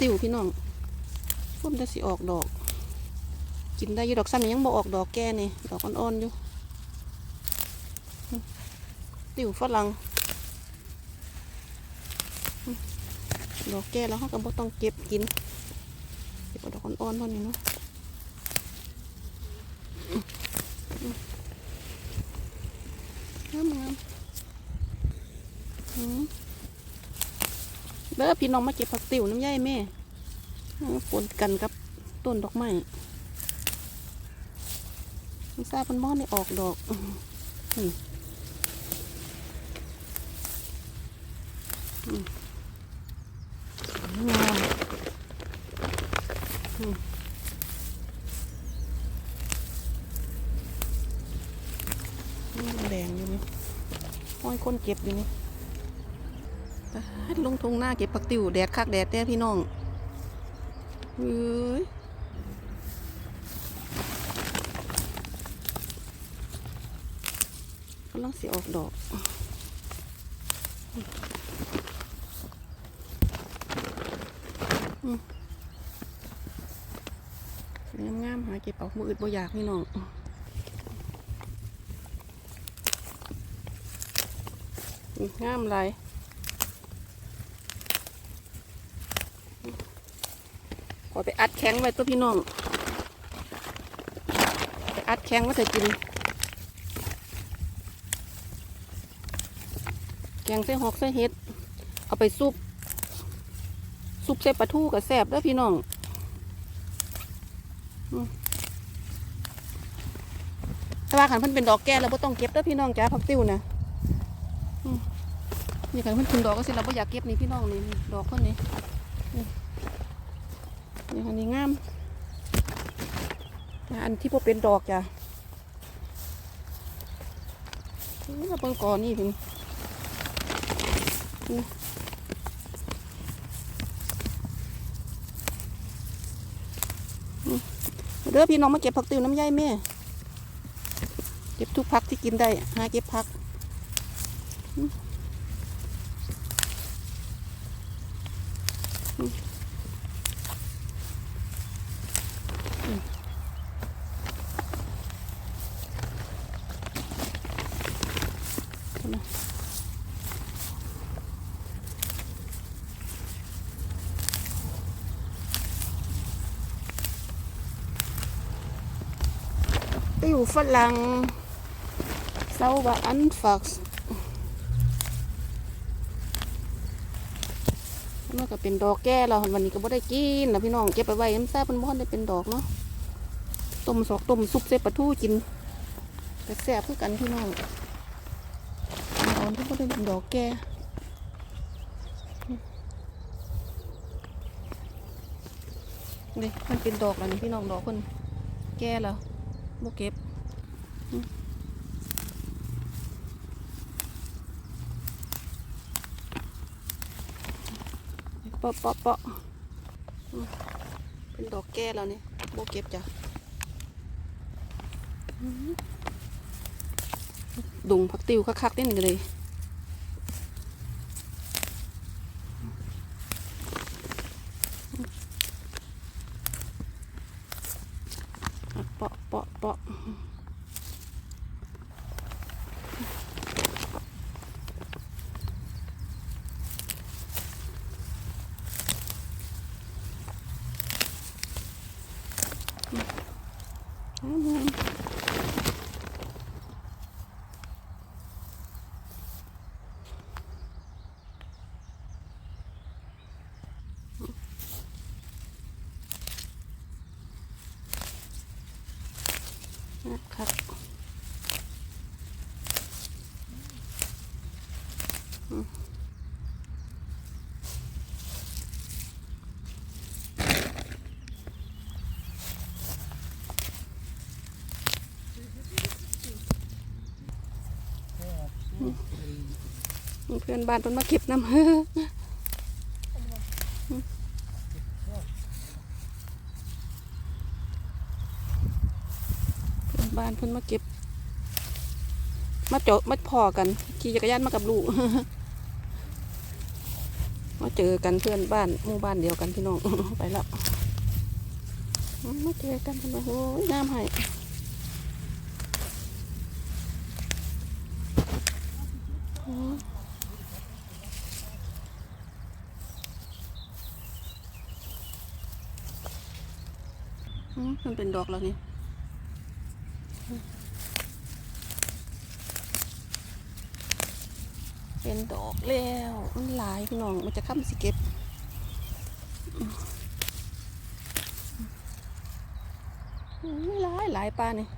ติวพี่น้องพุ่มจะสิออกดอก กินได้อยู่ดอกซ้ำนี่ยังบ่ออกดอกแก่นี่ดอกอ่อนๆอยู่ติวฝรั่งดอกแก่แล้วเขาก็บ่ต้องเก็บกินเก็บดอกอ่อนๆเท่านี้เนาะงามงามอืม เด้อพี่น้องมาเก็บผักติวน้ำย่ายแม่เอาปนกันกับต้นดอกไม้ไม่ทราบมันมอนได้ออกดอกอืมงามอืมนี่แดงอยู่นี่ห้อยคนเก็บอยู่นี่ ลงทงหน้าเก็บผักติวแดดคักแดดแต้พี่น้องเฮ้ยกำลังสิออกดอกอืมงามๆหาเก็บเอามืออึดบ่อยากนี่น้องงามไร อไปอัดแข็งไว้ตัวพี่น้อง ไปอัดแข็งไว้แต่กิน แกงใส่หอกใส่เห็ด เอาไปซุป ซุปใส่ปลาทูกับแซบด้อพี่น้องอืมแต่ว่าขันเพิ่นเป็นดอกแก่เราไ่ต้องเก็บเด้อพี่น้องจ้าผักติ้วนะนี่ขันเพิ่นถึงดอกก็สิเราไม่อยากเก็บนี่พี่น้องนี่ดอกคนนี้นี่ นี่อันนี้งามแต่อันที่พวเป็นดอกจ้ะนี่เราเบิ่งก่อนนี่พี่เด้อพี่น้องมาเก็บผักติวน้ำย่ายแม่ เก็บทุกผักที่กินได้หาเก็บผักอืมอืมอืมเอานะ ติวฝรั่งเซาบะอันฟักมันก็เป็นดอกแก่แล้ววันนี้ก็บ่ได้กินแล้วพี่น้องเก็บไปไว้น้ำแซ่บมันบ่ทันได้เป็นดอกเนาะต้มสอกต้มซุปเส้ปลาทูกินแต่แซ่บคือกันพี่น้องเอาที่บ่ได้เป็นดอกแก่นี่มันเป็นดอกแล้วนี่พี่น้องดอกคนแก่แล้ว โมเก็บเปาะเปาะปาะอืมเป็นดอกแก้แล้วนี่โบเก็บจ้ะดุงผักติวคักๆเต้นึงเลยอะเปาะเปาะเปาะ อืมนะครับอืม เพื่อนบ้านเพิ่นมาเก็บน้ำเพื่อนบ้านเพิ่นมาเก็บ มาเจาะมาพอกัน ขี่จักรยานมากับลูกมาเจอกันเพื่อนบ้านหมู่บ้านเดียวกันพี่น้องไปแล้วมาเจอกันทำไมโอ้ยน้ำห้อ๋ออื มันเป็นดอกแล้วนี่เป็นดอกแล้วมันหลายพี่น้องมันจะค้ำสิเก็บหลายหลายปลาเนี่ย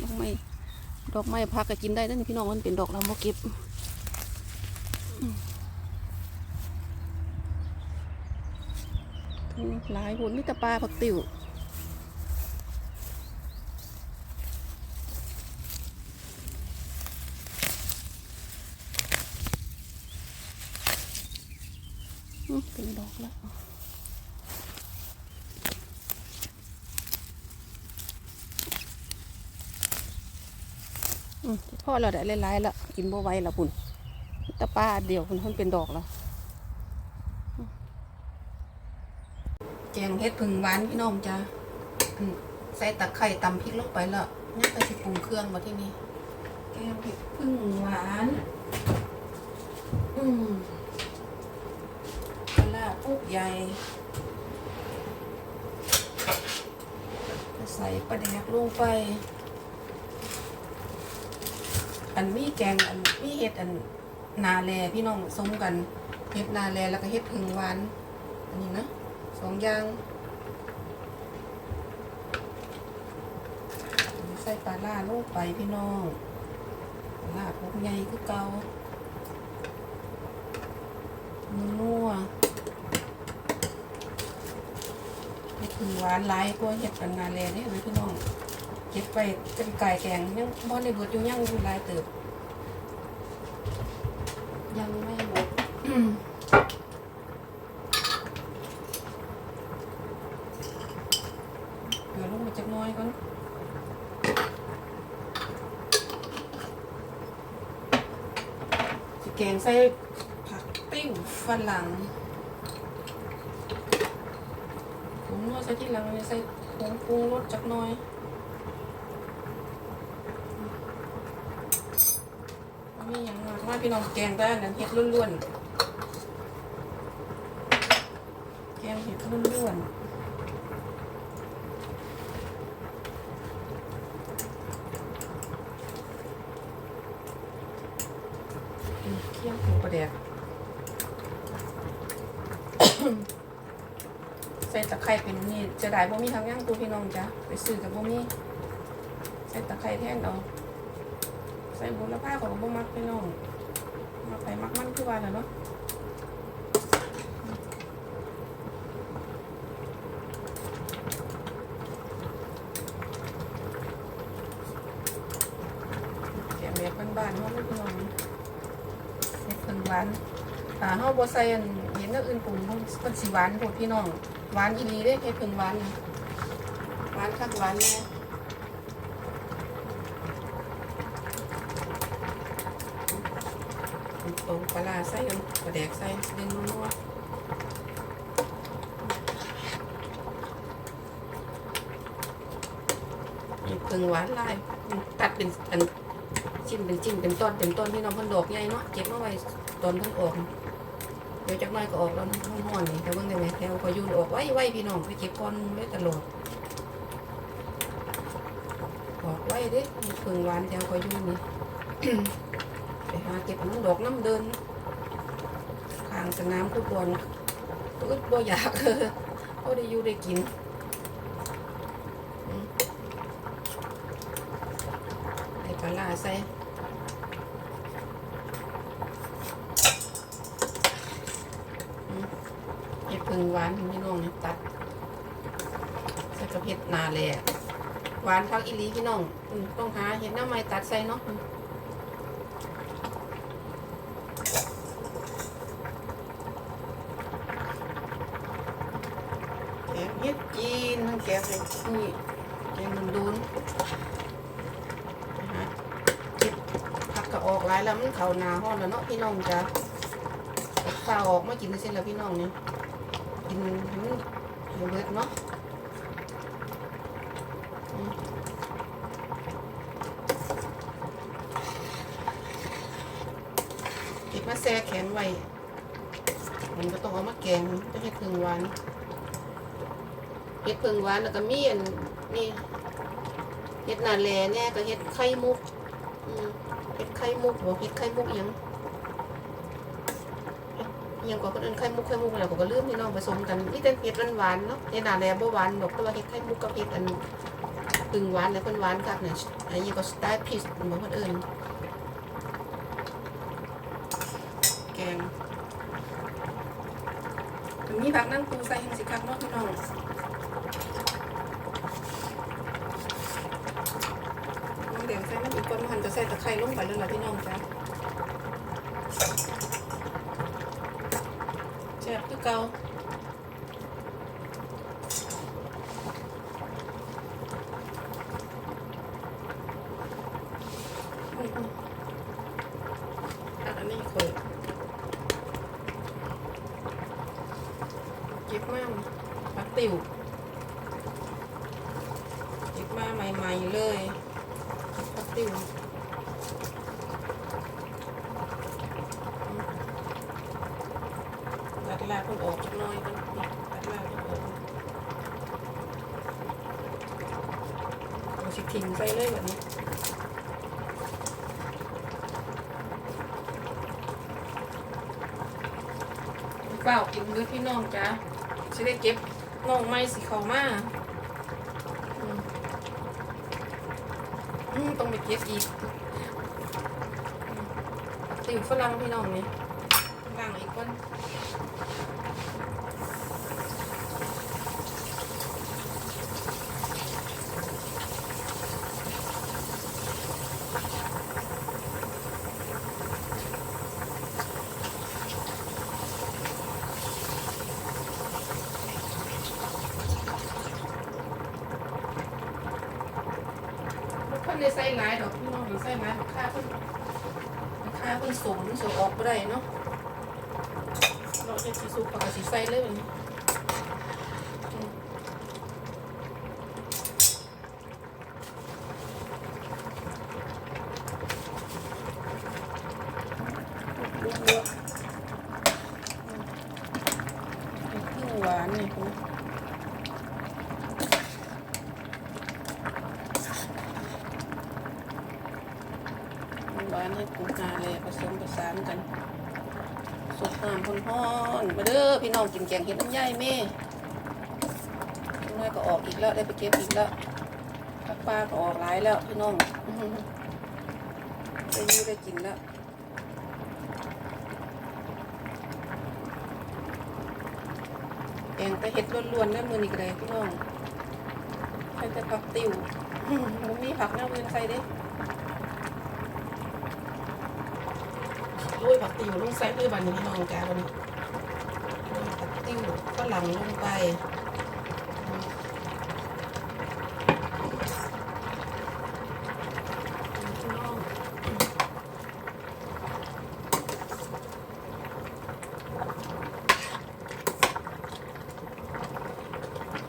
ดอกไม้ดอกไม้พักก็กินได้แล้วนี่พี่น้องมันเป็นดอกเราโมเก็บอืม หลายหุ่นมิตรปลาผักติ๋วเป็นดอกแล้วพ่อเราได้หลายๆแล้วกินบ่ไหวแล้วปุ่นตะป้าเดียวปุ่นมันเป็นดอกแล้วอืมแก งเฮ็ดผึ่งหวานพี่น้องจ้าใส่ตะไคร่ตำพริกลงไปแล้วนี่ไปสิปรุงเครื่องมาที่นี่แกงเห็ดผึ่งหวาน อืมปลาปุ๊กใหญ่ใส่ปลาแดกลงไป อันมีแกงอันมีเห็ดอันนาแลพี่น้องสมกันเห็ดนาแลแล้วก็เห็ดผึ่งหวาน อันนี้นะ องอย่างใส่ปลาล่าลงไปพี่น้องปลาล่าปุ๊กใหญ่คือเก่านัวๆเห็ดผึ่งหวานหลายกว่าเห็ดกันนาแลเนี่ยนะพี่น้องเก็บไปเป็นไก่แกงยังบ่ในเบิดอยู่ยังอยู่ลายเติบยังไม่หมด เดี๋ยวลงมา จักน้อยก่อนสิแกงใส่ผักติ้วฝรั่งผมนวดใส่ที่หลังเนี่ยใส่ผงปรุงรสจักน่อยมีอย่างมากมาพี่น้องแกงได้นั้นเห็ดล้วนๆแกงเห็ดล้วนๆอืมเคี่ยวหมูประเดก ใส่ ตะไคร้เป็นนี่จะได้บ่มีทางย่างตัวพี่น้องจ้ะไปซื้อกับบ่มีใส่ตะไคร้แทนเอาใส่บุญละผ้าของบ่มักพี่น้องมักไปมักมันคือว่าและเนาะแกงแบบบ้านๆเฮาพี่น้องเฮ็ดเพิ่นหวานถ้าเฮาบ่ใส่อันเห็นอันอื่นปรุงเพิ่นสิหวานโพดพี่น้อง หวานอีหลีเด้เฮ็ดเพิ่นหวานหวานคักหวานแน่ตรงปลาใส่กันปลาแดกใส่เด่นนัวเพิ่งหวานลายตัดเป็นอันชิ้นเป็นชิ้นเป็นต้นเป็นต้นที่น้องพิ่นดอกใหญ่เนาะเก็บมาไว้ตอนเพิ่นออก เดี๋ยวจักหน่อยก็ออกแล้วนะห้อนๆนี่แต่เบิ่งได้ไหมแถวพอยูนออกไว้ไว้พี่น้องไปเก็บก้อนไว้ตลอดออกไว้เด้เพิ่งหวานแถวพอยูนนี่ไปหาเก็บน้ำดอกน้ำเดินข้างสนามฟุตบอลก็บ่อยากก็ได้อยู่ได้กินอืมใส่ปลาใส่ หนึ่งหวานพี่น้องเนี่ยตัดใส่กระเพ็ดนาแลหวานพักอีลีพี่น้องต้องหาเห็ดหน้าไม้ตัดใส่เนาะอืมแกงเห็ดจีนทั้งแกงเห็ดนี่แกงมันดูนนะฮะผักกระออกหลายแล้วมันเขานาห้อนแล้วเนาะพี่น้องจ้ะฝ้าออกมากินได้เส้นแล้วพี่น้องเนี่ย กินให้มันให้เบิดเนาะเก็บมาแช่แข็งไว้ มันก็ต้องเอามาแกงจะเฮ็ดพึ่งหวานเฮ็ดพึ่งหวานแล้วก็มีอันนี่เฮ็ดนาแลแน่ก็เฮ็ดไข่มุกเฮ็ดไข่มุกบอกเฮ็ดไข่มุกยัง ยังกว่าคนอื่นไข่มุกไข่มุกแล้วก็ก็ลืมพี่น้องผสมกันนี่แต่เฮ็ดหวานๆเนาะเฮ็ดนาแลบ่หวานดอกแต่ว่าเฮ็ดไข่มุกกับเฮ็ดอันพึ่งหวานแล้วเพิ่นหวานคักเนี่ยอันนี้ก็สไตล์พิสเหมือนคนอื่นแกงถึงมีผักนั่งปูใส่หิงสิครับเนาะพี่น้องน้องแดงใส่มันอีกคนมันจะใส่ตะไคร้ลงไปแล้วล่ะพี่น้องจ้ะ แซ่บคือเก่าอืมๆอันนี้เคย เก็บมาปักติวเก็บมาใหม่ๆเลยปักติวตัด ลาคนออกจักน้อยกันตัดลาคนออกเอาสิทิ้งใส่เลยแบบนี้เปล่ากินเลือพี่น้องจ้าจะได้เก็บน้องไม้สีเขามาอืมต้องไปเก็บอีกติ่วฝรั่งพี่น้องนี่ล่งอีกคน เพิ่นได้ใส่หลายดอกพี่น้องได้ใส่หลายค่าเพิ่นค่าเพิ่นสูงสูงออกบ่ได้เนาะเราจะสิสุกปกติใส่เลยแบบนี้อืมเยอะๆอืมเครื่องหวานนี่คุณ หวานให้กูหาเลยผสมผสานกันสุกน้ำพ่อนๆมาเด้อพี่น้องกินแกงเห็ดน้ำใยแม่น้อยก็ออกอีกแล้วได้ไปเก็บอีกแล้วผักปลาก็ออกหลายแล้วพี่น้องอื้อหือได้ได้กินแล้วแกงแต่เห็ดล้วนๆแล้มือนี่ก็ได้พี่น้องใส่แต่ผักติ๋วมันมีผักแนวอื่นใส่เด้ ด้วยผักติ๋วลงใส่ด้วยบันนี้น้องจ้าวันนี้ด้วยผักติ๋วฝรั่งลงไป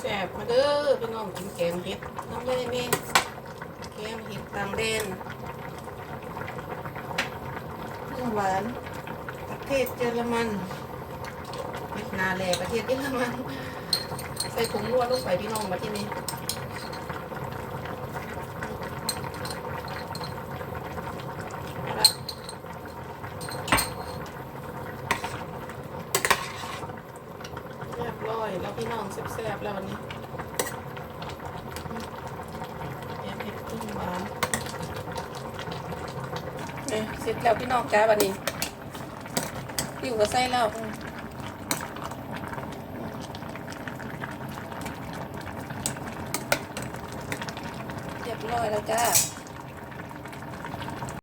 แซ่บมาเด้อพี่น้องกินแกงเห็ดน้ำยายแม่แกงเห็ดต่างแดนเครื่อง หวาน ประเทศเยอรมันเวียดนาแลประเทศเยอรมัน ใส่ผงนัวลงไปพี่น้องมาที่นี่เรียบร้อยแล้วพี่น้องแซ่บๆแล้ววันนี้แกงเผ็ดเครื่องหวาน เนี่ยเสร็จแล้วพี่น้องจ้าวันนี้ติวก็ใส่แล้วเรียบร้อยแล้วจ้า